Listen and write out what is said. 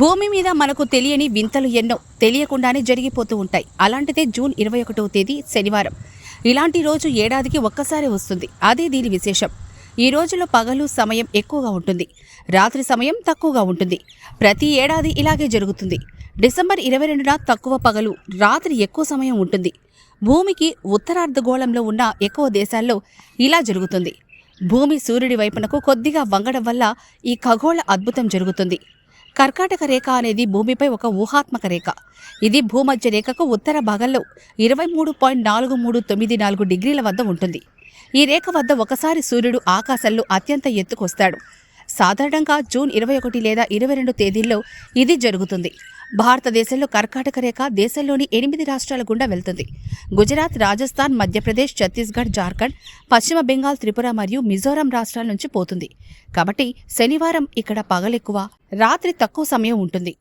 భూమి మీద మనకు తెలియని వింతలు ఎన్నో తెలియకుండానే జరిగిపోతూ ఉంటాయి. అలాంటిదే జూన్ ఇరవై ఒకటవ తేదీ శనివారం. ఇలాంటి రోజు ఏడాదికి ఒక్కసారి వస్తుంది. అదే దీని విశేషం. ఈ రోజులో పగలు సమయం ఎక్కువగా ఉంటుంది. రాత్రి సమయం తక్కువగా ఉంటుంది. ప్రతి ఏడాది ఇలాగే జరుగుతుంది. డిసెంబర్ ఇరవై రెండున తక్కువ పగలు రాత్రి ఎక్కువ సమయం ఉంటుంది. భూమికి ఉత్తరార్ధగోళంలో ఉన్న ఎక్కువ దేశాల్లో ఇలా జరుగుతుంది. భూమి సూర్యుడి వైపునకు కొద్దిగా వంగడం వల్ల ఈ ఖగోళ అద్భుతం జరుగుతుంది. కర్కాటక రేఖ అనేది భూమిపై ఒక ఊహాత్మక రేఖ. ఇది భూమధ్య రేఖకు ఉత్తర భాగంలో ఇరవై మూడు పాయింట్ నాలుగు మూడు తొమ్మిది నాలుగు డిగ్రీల వద్ద ఉంటుంది. ఈ రేఖ వద్ద ఒకసారి సూర్యుడు ఆకాశంలో అత్యంత ఎత్తుకొస్తాడు. సాధారణంగా జూన్ ఇరవై ఒకటి లేదా ఇరవై రెండు తేదీల్లో ఇది జరుగుతుంది. భారతదేశంలో కర్కాటక రేఖ దేశంలోని ఎనిమిది రాష్ట్రాల గుండా వెళ్తుంది. గుజరాత్ రాజస్థాన్ మధ్యప్రదేశ్ ఛత్తీస్గఢ్ జార్ఖండ్ పశ్చిమ బెంగాల్ త్రిపుర మరియు మిజోరాం రాష్ట్రాల నుంచి పోతుంది. కాబట్టి శనివారం ఇక్కడ పగలెక్కువ రాత్రి తక్కువ సమయం ఉంటుంది.